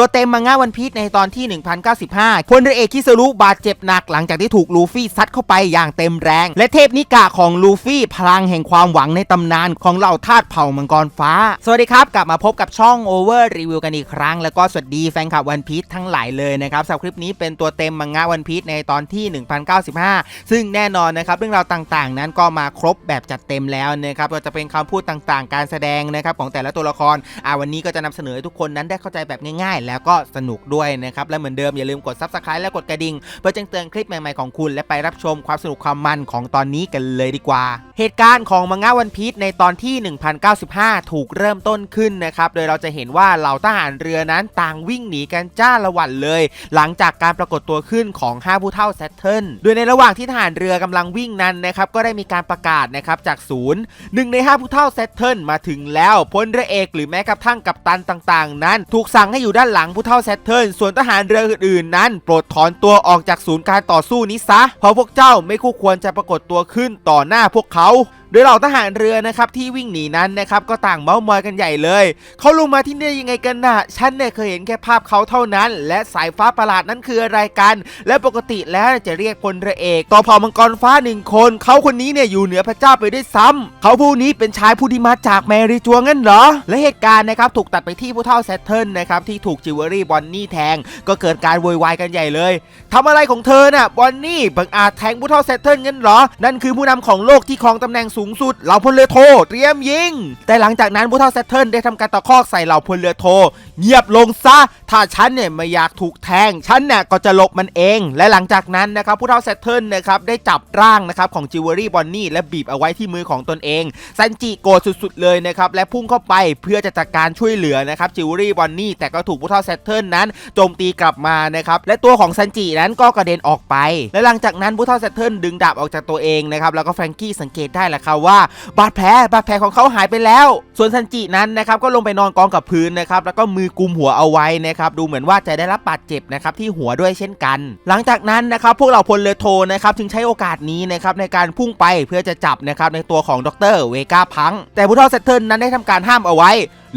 ตัวเต็มมังงะวันพีชในตอนที่ 1095พลเรือเอกคิสรุบาดเจ็บหนักหลังจากที่ถูกลูฟี่ซัดเข้าไปอย่างเต็มแรง และเทพนิกะของลูฟี่พลังแห่งความหวังในตำนานของเหล่าทาสเผ่ามังกรฟ้า สวัสดีครับ กลับมาพบกับช่อง Over Review กันอีกครั้ง แล้วก็สวัสดีแฟนคลับวันพีชทั้งหลายเลยนะครับสำหรับคลิปนี้เป็นตัวเต็มมังงะวันพีชในตอนที่ 1095 ซึ่งแน่นอนนะครับเรื่องราวต่างๆ นั้นก็มาครบแบบจัดเต็มแล้วนะครับก็จะเป็นคำพูดต่างๆ การแสดงนะครับของแต่ละตัวละครอ่าวันนี้ก็จะนำเสนอให้ทุกคนนั้นได้เข้าใจแบบง่ายๆแล้วก็สนุกด้วยนะครับ และเหมือนเดิมอย่าลืมกด Subscribe และกดกระดิ่งเพื่อแจ้งเตือนคลิปใหม่ๆของคุณ และไปรับชมความสนุกความมันของตอนนี้กันเลยดีกว่า เหตุการณ์ของมังงะวันพีชในตอนที่ 1095 ถูกเริ่มต้นขึ้นนะครับโดยเราจะเห็นว่าเหล่าทหารเรือนั้นต่างวิ่งหนีกันจ้าละวันเลย หลังจากการปรากฏตัวขึ้นของ5ผู้เท่าแซตเทิลโดยในระหว่างที่ทหารเรือกำลังวิ่งนั้นนะครับก็ได้มีการประกาศนะครับจากศูนย์หนึ่งใน5ผู้เท่าแซตเทิลมาถึงแล้วพลเรือเอกหรือแม้กระทั่งกัปตันต่างๆ นั้น ถูกสั่งให้อยู่ด้านหลังผู้เท่าแซตเทิลส่วนทหารเรืออื่นๆนั้น โปรดถอนตัวออกจากศูนย์การต่อสู้นี้ซะ เพราะพวกเจ้าไม่คู่ควรจะปรากฏตัวขึ้นต่อหน้าพวกเขา โดยเหล่าทหารเรือนะครับที่วิ่งหนีนั้นนะครับก็ต่างเมามอยกันใหญ่เลย เขาลงมาที่นี่ยังไงกันน่ะฉันเนี่ยเคยเห็นแค่ภาพเขาเท่านั้น และสายฟ้าประหลาดนั้นคืออะไรกัน และปกติแล้วจะเรียกพลเรือเอกต่อเผ่ามังกรฟ้าหนึ่งคน เขาคนนี้เนี่ยอยู่เหนือพระเจ้าไปได้วยซ้ำเขาผู้นี้เป็นชายผู้ที่มาจากแมรี่จวงงั้นเหรอ และเหตุการณ์นะครับถูกตัดไปที่ผู้เท่าแซตเทิลนะครับที่ถูกจิวเวลรี่บอนนี่แทง ก็เกิดการโวยวายกันใหญ่เลยทำอะไรของเธอน่ะบอนนี่บังอาจแทงผู้เท่าแซตเทิลงั้นเหรอ นั่นคือผู้นำของโลกที่ครองตำแหน่งสูงสุดเหล่าพลเรือโทเตรียมยิง แต่หลังจากนั้นผู้เท่าแซตเทิลได้ทำการตะคอกใส่เหล่าพลเรือโท เงียบลงซะ ถ้าฉันเนี่ยไม่อยากถูกแทง ฉันเนี่ยก็จะหลบมันเอง และหลังจากนั้นนะครับผู้เท่าแซตเทิลนะครับได้จับร่างนะครับของจิวเวลรี่บอนนี่และบีบเอาไว้ที่มือของตนเองซันจิโกรธสุดๆเลยนะครับและพุ่งเข้าไปเพื่อจะจัดการช่วยเหลือนะครับจิวเวลรี่บอนนี่แต่ก็ถูกผู้เท่าแซตเทิลนั้นโจมตีกลับมานะครับและตัวของซันจินั้นก็กระเด็นออกไป และหลังจากนั้นผู้เท่าแซตเทิลดึงดาบออกจากตัวเองนะครับแล้วก็แฟรงกี้สังเกตได้แหละครับว่าบาดแผลบาดแผลของเขาหายไปแล้ว ส่วนซันจินั้นนะครับก็ลงไปนอนกองกับพื้นนะครับแล้วก็มือกุมหัวเอาไว้นะครับดูเหมือนว่าจะได้รับบาดเจ็บนะครับที่หัวด้วยเช่นกัน หลังจากนั้นนะครับพวกเราพลเรือโทนะครับจึงใช้โอกาสนี้นะครับในการพุ่งไปเพื่อจะจับนะครับในตัวของดรเวกาพัง แต่ผู้ท่าแซตเทิลนั้นได้ทำการห้ามเอาไว้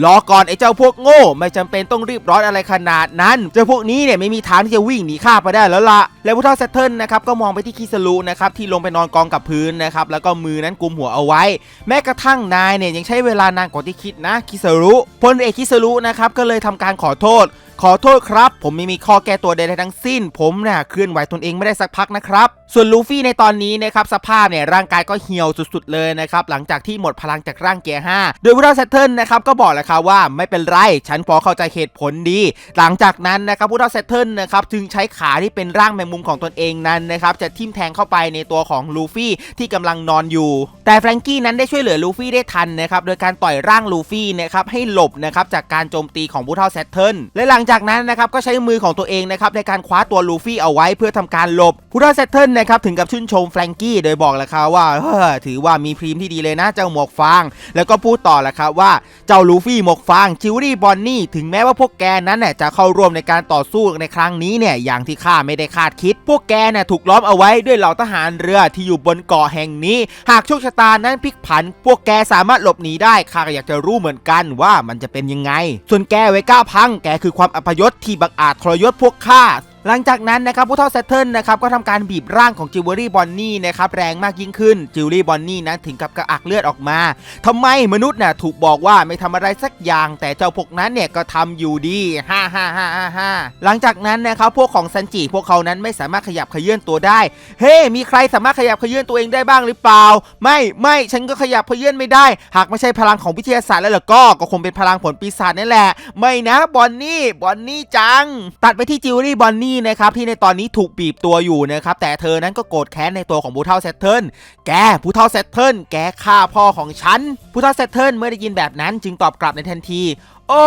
รอก่อนไอ้เจ้าพวกโง่ไม่จำเป็นต้องรีบร้อนอะไรขนาดนั้น เจ้าพวกนี้เนี่ยไม่มีทางที่จะวิ่งหนีข้าไปได้แล้วละแล้วผู้เท่าเซตเทิลนะครับก็มองไปที่คิสรุนะครับที่ลงไปนอนกองกับพื้นนะครับแล้วก็มือนั้นกุมหัวเอาไว้ แม้กระทั่งนายเนี่ยยังใช้เวลานานกว่าที่คิดนะคิสรุพลเอกคิสรุนะครับก็เลยทำการขอโทษ ขอโทษครับ ผมไม่มีข้อแก้ตัวใดๆทั้งสิ้น ผมเนี่ยเคลื่อนไหวตนเองไม่ได้สักพักนะครับ ส่วนลูฟี่ในตอนนี้นะครับสภาพเนี่ยร่างกายก็เหี่ยวสุดๆเลยนะครับหลังจากที่หมดพลังจากร่างเกียร์5โดยผู้เฒ่าแซตเทิลนะครับก็บอกแหละครับว่าไม่เป็นไรฉันพอเข้าใจเหตุผลดี หลังจากนั้นนะครับผู้เฒ่าแซตเทิลนะครับจึงใช้ขาที่เป็นร่างแมงมุมของตนเองนั้นนะครับจะทิ่มแทงเข้าไปในตัวของลูฟี่ที่กำลังนอนอยู่ แต่แฟรงกี้นั้นได้ช่วยเหลือลูฟี่ได้ทันนะครับโดยการต่อยร่างลูฟี่นะครับให้หลบนะครับจากการโจมตีของผู้เฒ่าแซตเทิลและหลังจากจากนั้นนะครับก็ใช้มือของตัวเองนะครับในการคว้าตัวลูฟี่เอาไว้เพื่อทำการหลบผู้เฒ่าแซตเทิลนะครับถึงกับชื่นชมแฟรงกี้โดยบอกแหละครับว่าเฮ้อถือว่ามีพรีมที่ดีเลยนะเจ้าหมวกฟาง แล้วก็พูดต่อแหละครับว่าเจ้าลูฟี่หมวกฟางจิวรี่บอนนี่ถึงแม้ว่าพวกแกนั้นเนี่ยจะเข้าร่วมในการต่อสู้ในครั้งนี้เนี่ยอย่างที่ข้าไม่ได้คาดคิด พวกแกเนี่ยถูกล้อมเอาไว้ด้วยเหล่าทหารเรือที่อยู่บนเกาะแห่งนี้ หากโชคชะตานั้นพลิกผัน พวกแกสามารถหลบหนีได้ข้าก็อยากจะรู้เหมือนกันว่ามันจะเป็นยังไง ส่วนแกไว้ก้าพังแกคือความอัพยศที่บังอาจทรยศพวกข้า หลังจากนั้นนะครับผู้เท่าแซตเทิลนะครับก็ทำการบีบร่างของจิวเวลรี่บอนนี่นะครับแรงมากยิ่งขึ้นจิวเวลรี่บอนนี่นั้นถึงกับกระอักเลือดออกมาทำไมมนุษย์น่ะถูกบอกว่าไม่ทำอะไรสักอย่าง แต่เจ้าพวกนั้นเนี่ยก็ทำอยู่ดีฮ่าฮ่าฮ่าฮ่าหลังจากนั้นนะครับพวกของซันจิพวกเขานั้นไม่สามารถขยับขยื่นตัวได้ เฮ้มีใครสามารถขยับขยื่นตัวเองได้บ้างหรือเปล่า ไม่ไม่ฉันก็ขยับขยื่นไม่ได้ หากไม่ใช่พลังของวิทยาศาสตร์แล้วล่ะก็ก็คงเป็นพลังผลปีศาจนั่นแหละ ไม่นะบอนนี่บอนนี่จัง ตัดไปที่จิวเวลรี่บอนนี่นะครับที่ในตอนนี้ถูกบีบตัวอยู่นะครับแต่เธอนั้นก็โกรธแค้นในตัวของผู้เฒ่าแซตเทิลแกผู้เฒ่าแซตเทิลแกฆ่าพ่อของฉันผู้เฒ่าแซตเทิลเมื่อได้ยินแบบนั้นจึงตอบกลับในทันทีโอ้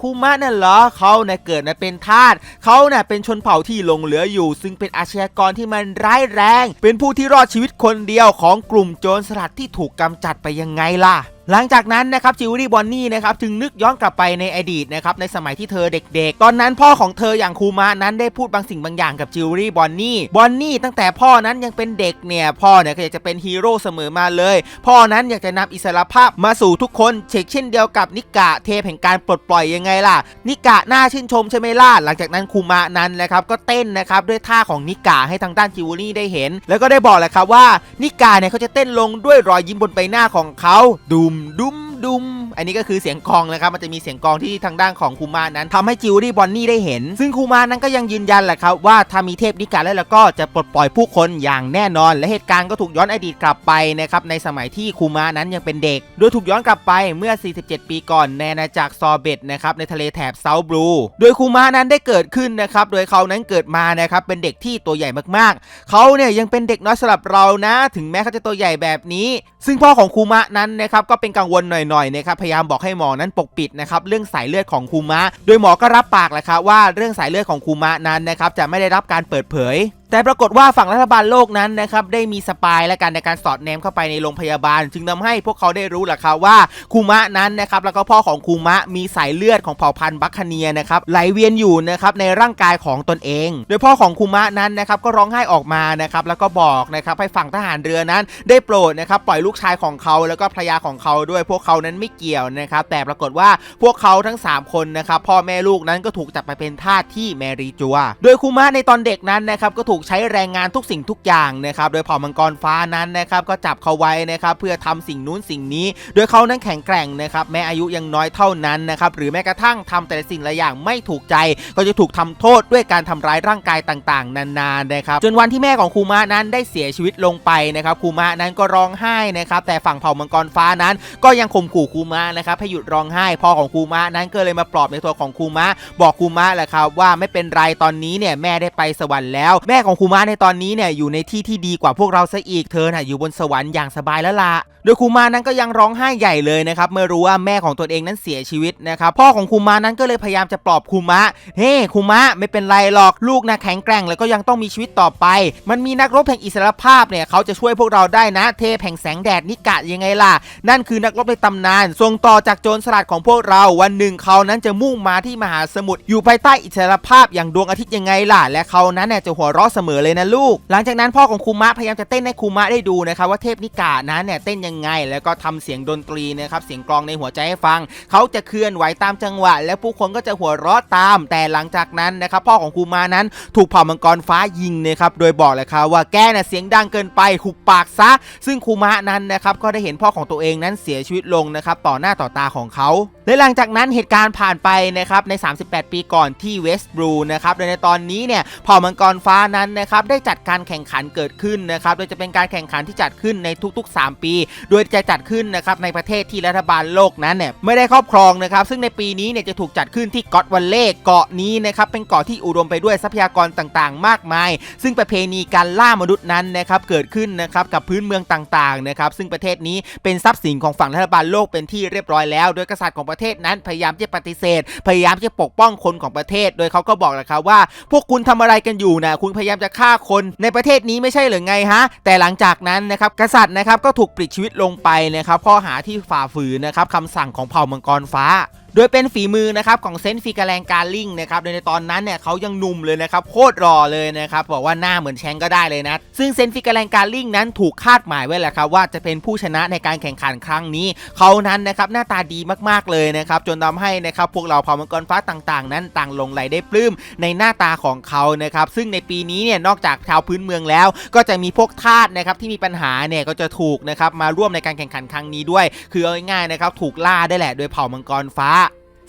คูมะนั่นเหรอเขาเน่ะเกิดมาเป็นทาสเขาเน่ะเป็นชนเผ่าที่หลงเหลืออยู่ ซึ่งเป็นอาชญากรที่มันร้ายแรง เป็นผู้ที่รอดชีวิตคนเดียวของกลุ่มโจรสลัดที่ถูกกำจัดไปยังไงล่ะ หลังจากนั้นนะครับจิวเวลรี่บอนนี่นะครับจึงนึกย้อนกลับไปในอดีตนะครับในสมัยที่เธอเด็กๆ ตอนนั้นพ่อของเธออย่างคูมานั้นได้พูดบางสิ่งบางอย่างกับจิวเวลรี่บอนนี่บอนนี่ตั้งแต่พ่อนั้นยังเป็นเด็กเนี่ยพ่อเนี่ยก็อยากจะเป็นฮีโร่เสมอมาเลย พ่อนั้นอยากจะนำอิสรภาพมาสู่ทุกคนเชกเช่นเดียวกับนิกะเทพแห่งการปลดปล่อยยังไงล่ะ นิกะน่าชื่นชมใช่ไหมล่ะหลังจากนั้นคูมานั้นนะครับก็เต้นนะครับด้วยท่าของนิกะให้ทางด้านจิวเวลรี่ได้เห็น แล้วก็ได้บอกแหละครับว่านิกะเนี่ยเขาจะเต้นลงด้วยรอยยิ้มบนใบหน้าของเขาดุมดุม ดุม อันนี้ก็คือเสียงกลองนะครับ มันจะมีเสียงกลองที่ทางด้านของคูมานั้นทำให้จิวรี่บอนนี่ได้เห็น ซึ่งคูมานั้นก็ยังยืนยันแหละครับว่าถ้ามีเทพนิกะแล้วแล้วก็จะปลดปล่อยผู้คนอย่างแน่นอน และเหตุการณ์ก็ถูกย้อนอดีตกลับไปนะครับในสมัยที่คูมานั้นยังเป็นเด็ก โดยถูกย้อนกลับไปเมื่อ 47 ปีก่อนในอาณาจักรซอเบตนะครับในทะเลแถบเซาบลูโดยคูมานั้นได้เกิดขึ้นนะครับโดยเขานั้นเกิดมานะครับเป็นเด็กที่ตัวใหญ่มากๆ เขาเนี่ยยังเป็นเด็กน้อยสำหรับเรานะ ถึงแม้เขาจะตัวใหญ่แบบนี้ ซึ่งพ่อของคูมะนั้นนะครับก็เป็นกังวลหน่อยๆนะครับพยายามบอกให้หมอนั้นปกปิดนะครับเรื่องสายเลือดของคูมะ โดยหมอก็รับปากแหละครับว่าเรื่องสายเลือดของคูมะนั้นนะครับจะไม่ได้รับการเปิดเผย แต่ปรากฏว่าฝั่งรัฐบาลโลกนั้นนะครับได้มีสปายและการในการสอดแนมเข้าไปในโรงพยาบาล จึงทำให้พวกเขาได้รู้แหละครับว่าคูมะนั้นนะครับแล้วก็พ่อของคูมะมีสายเลือดของเผ่าพันธุ์บัคคเนียนะครับไหลเวียนอยู่นะครับในร่างกายของตนเอง โดยพ่อของคูมะนั้นนะครับก็ร้องไห้ออกมานะครับแล้วก็บอกนะครับให้ฝั่งทหารเรือนั้น ได้โปรดนะครับปล่อยลูกชายของเขาแล้วก็ภรรยาของเขาด้วยพวกเขานั้นไม่เกี่ยวนะครับแต่ปรากฏว่าพวกเขาทั้ง 3 คนนะครับพ่อแม่ลูกนั้นก็ถูกจับไปเป็นทาสที่แมรีจัว โดยคูมะในตอนเด็กนั้นนะครับก็ถูกใช้แรงงานทุกสิ่งทุกอย่างนะครับโดยเผ่ามังกรฟ้านั้นนะครับก็จับเขาไว้นะครับเพื่อทำสิ่งนู้นสิ่งนี้ โดยเขานั้นแข็งแกร่งนะครับแม้อายุยังน้อยเท่านั้นนะครับหรือแม้กระทั่งทำแต่ละสิ่งละอย่างไม่ถูกใจ ก็จะถูกทำโทษด้วยการทำร้ายร่างกายต่างๆ นานานะครับจนวันที่แม่ของคูมะนั้นได้เสียชีวิตลงไปนะครับคูมะนั้นก็ร้องไห้นะครับแต่ฝั่งเผ่ามังกรฟ้านั้น ก็ยังข่มขู่คูมะนะครับให้หยุดร้องไห้พ่อของคูมะนั้นก็เลยมาปลอบในตัวของคูมะบอกคูมะแหละครับว่าไม่เป็นไรตอนนี้เนี่ยแม่ได้ไปสวรรค์แล้วแม่ของคูมะในตอนนี้เนี่ยอยู่ในที่ที่ดีกว่าพวกเราซะอีกเธอน่ะอยู่บนสวรรค์อย่างสบายแล้วล่ะโดยคูมานั้นก็ยังร้องไห้ใหญ่เลยนะครับเมื่อรู้ว่าแม่ของตนเองนั้นเสียชีวิตนะครับพ่อของคูมานั้นก็เลยพยายามจะปลอบคูมะเฮ้คูมะไม่เป็นไรหรอกลูกนะแข็งแกร่งแล้วก็ยังต้องมีชีวิตต่อไป มันมีนักรบแห่งอิสรภาพเนี่ยเขาจะช่วยพวกเราได้นะ เทพแห่งแสงแดดนิกะยังไงล่ะ นั่นคือนักรบในตำนานทรงต่อจากโจรสลัดของพวกเราวันหนึ่งเขานั้นจะมุ่งมาที่มหาสมุทรอยู่ภายใต้อิสรภาพอย่างดวงอาทิตย์ยังไงล่ะ และเขานั้นเนี่ยจะหัวเราะสมอเลยนะลูก หลังจากนั้นพ่อของคูมะพยายามจะเต้นให้คูมะได้ดูนะครับว่าเทพนิกะนั้นเนี่ยเต้นยังไง แล้วก็ทำเสียงดนตรีนะครับเสียงกลองในหัวใจให้ฟัง เขาจะเคลื่อนไหวตามจังหวะ และผู้คนก็จะหัวเราะตาม แต่หลังจากนั้นนะครับพ่อของคูมานั้นถูกเผ่ามังกรฟ้ายิงนะครับโดยบอกเลยครับว่าแกเนี่ยเสียงดังเกินไปหุบปากซะ ซึ่งคูมะนั้นนะครับก็ได้เห็นพ่อของตัวเองนั้นเสียชีวิตลงนะครับต่อหน้าต่อตาของเขาและหลังจากนั้นเหตุการณ์ผ่านไปนะครับใน 38 ปีก่อนที่เวสต์บรูนะครับโดยในตอนนี้เนี่ยเผ่ามังกรฟ้านั้นนะครับได้จัดการแข่งขันเกิดขึ้นนะครับโดยจะเป็นการแข่งขันที่จัดขึ้นในทุกๆ 3 ปี โดยจะจัดขึ้นนะครับในประเทศที่รัฐบาลโลกนั้นเนี่ยไม่ได้ครอบครองนะครับซึ่งในปีนี้เนี่ยจะถูกจัดขึ้นที่กอตวันเล่เกาะนี้นะครับเป็นเกาะที่อุดมไปด้วยทรัพยากรต่างๆ มากมาย ซึ่งประเพณีการล่ามนุษย์นั้นนะครับเกิดขึ้นนะครับกับพื้นเมืองต่างๆนะครับซึ่งประเทศนี้เป็นทรัพย์สินของฝั่งรัฐบาลโลกเป็นที่เรียบร้อยแล้ว โดยกษัตริย์ของประเทศนั้นพยายามจะปฏิเสธ พยายามจะปกป้องคนของประเทศ โดยเขาก็บอกแหละครับว่า พวกคุณทำอะไรกันอยู่นะคุณพยายามจะฆ่าคนในประเทศนี้ไม่ใช่หรือไงฮะ แต่หลังจากนั้นนะครับกษัตริย์นะครับก็ถูกปลิดชีวิตลงไปนะครับข้อหาที่ฝ่าฝืนนะครับคำสั่งของเผ่ามังกรฟ้าโดยเป็นฝีมือนะครับของเซนฟิกาแรงการลิงนะครับโดยในตอนนั้นเนี่ยเขายังหนุ่มเลยนะครับโคตรรอเลยนะครับบอกว่าหน้าเหมือนแชงก็ได้เลยนะ ซึ่งเซนฟิกาแรงการลิงนั้นถูกคาดหมายไว้แหละครับว่าจะเป็นผู้ชนะในการแข่งขันครั้งนี้ เขานั้นนะครับหน้าตาดีมากๆเลยนะครับจนทำให้นะครับพวกเราเผ่ามังกรฟ้าต่างๆ นั้นต่างหลงไหลได้ปลื้มในหน้าตาของเขานะครับซึ่งในปีนี้เนี่ยนอกจากชาวพื้นเมืองแล้ว ก็จะมีพวกทาสนะครับที่มีปัญหาเนี่ยก็จะถูกนะครับมาร่วมในการแข่งขันครั้งนี้ด้วย คือเอาง่ายๆนะครับถูกล่าได้แหละโดยเผ่ามังกรฟ้า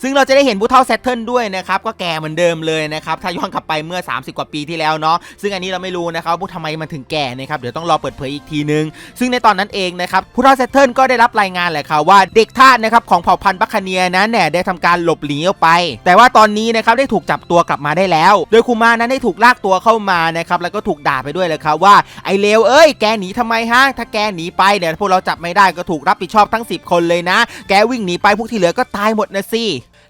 ซึ่งเราจะได้เห็นผู้เท่าแซตเทิลด้วยนะครับก็แก่เหมือนเดิมเลยนะครับถ้าย้อนกลับไปเมื่อ 30 กว่าปีที่แล้วเนาะซึ่งอันนี้เราไม่รู้นะครับว่าทำไมมันถึงแก่นะครับเดี๋ยวต้องรอเปิดเผยอีกทีนึง ซึ่งในตอนนั้นเองนะครับผู้เท่าแซตเทิลก็ได้รับรายงานแหละครับว่าเด็กทาสนะครับของเผ่าพันธุ์บัคเนียนั้นเนี่ยได้ทำการหลบหนีออกไป แต่ว่าตอนนี้นะครับได้ถูกจับตัวกลับมาได้แล้ว โดยคูมานั้นได้ถูกลากตัวเข้ามานะครับแล้วก็ถูกด่าไปด้วยเลยครับว่าไอเลวเอ้ยแกหนีทำไมฮะถ้าแกหนีไปเนี่ยพวกเราจับไม่ได้ก็ถูกรับผิดชอบทั้ง 10 คนเลยนะ แกวิ่งหนีไปพวกที่เหลือก็ตายหมดนะสิ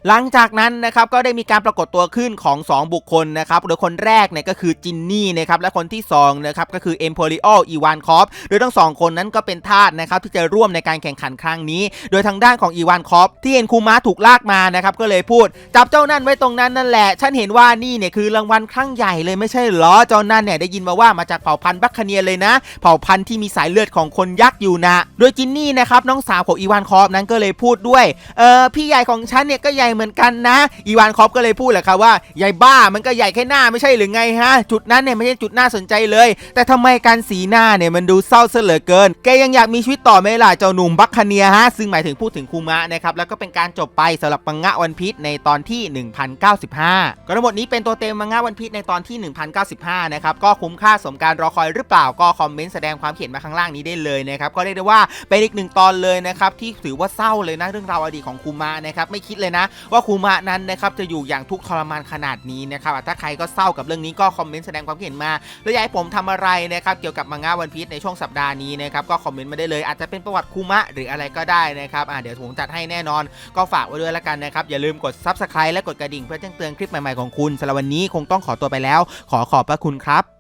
หลังจากนั้นนะครับก็ได้มีการปรากฏตัวขึ้นของ 2 บุคคลนะครับโดยคนแรกเนี่ยก็คือจินนี่นะครับและคนที่2นะครับก็คือเอ็มโพลิโออีวานคอฟโดยทั้งสองคนนั้นก็เป็นทาสนะครับที่จะร่วมในการแข่งขันครั้งนี้ โดยทางด้านของอีวานคอฟที่เห็นคูมะถูกลากมานะครับก็เลยพูด จับเจ้านั่นไว้ตรงนั้นนั่นแหละ ฉันเห็นว่านี่เนี่ยคือรางวัลครั้งใหญ่เลยไม่ใช่หรอเจ้านั่นเนี่ยได้ยินมาว่ามาจากเผ่าพันธุ์บัคคเนียเลยนะ เผ่าพันธุ์ที่มีสายเลือดของคนยักษ์อยู่นะ โดยจินนี่นะครับน้องสาวของอีวานคอฟนั้นก็เลยพูดด้วยเออพี่ใหญ่ของฉันเนี่ยก็ใหญ่เหมือนกันนะ อีวานคอฟก็เลยพูดแหละครับว่าใหญ่บ้ามันก็ใหญ่แค่หน้าไม่ใช่หรือไงฮะ จุดนั้นเนี่ยไม่ใช่จุดน่าสนใจเลย แต่ทำไมการสีหน้าเนี่ยมันดูเศร้าเสเหลือเกิน แกยังอยากมีชีวิตต่อไหมล่ะเจ้าหนุ่มบัคคเนียฮะ ซึ่งหมายถึงพูดถึงคูมะนะครับ แล้วก็เป็นการจบไปสำหรับมังงะวันพีชในตอนที่ 1095 ก็ทั้งหมดนี้เป็นตัวเต็มมังงะวันพีชในตอนที่ 1095 นะครับ ก็คุ้มค่าสมการรอคอยหรือเปล่า ก็คอมเมนต์แสดงความเห็นมาข้างล่างนี้ได้เลยนะครับ ก็เรียกได้ว่าเป็นอีกหนึ่งตอนเลยนะครับที่ถือว่าเศร้าเลยนะเรื่องราวอดีตของคูมะนะครับไม่คิดเลยนะว่าคูมะนั้นนะครับจะอยู่อย่างทุกข์ทรมานขนาดนี้นะครับถ้าใครก็เศร้ากับเรื่องนี้ก็คอมเมนต์แสดงความคิดเห็นมาแล้วอยากให้ผมทำอะไรนะครับเกี่ยวกับมังงะวันพีชในช่วงสัปดาห์นี้นะครับก็คอมเมนต์มาได้เลยอาจจะเป็นประวัติคูมะหรืออะไรก็ได้นะครับเดี๋ยวผมจัดให้แน่นอนก็ฝากไว้ด้วยละกันนะครับอย่าลืมกด Subscribe และกดกระดิ่งเพื่อแจ้งเตือนคลิปใหม่ๆของคุณสำหรับวันนี้คงต้องขอตัวไปแล้ว ขอขอบพระคุณครับ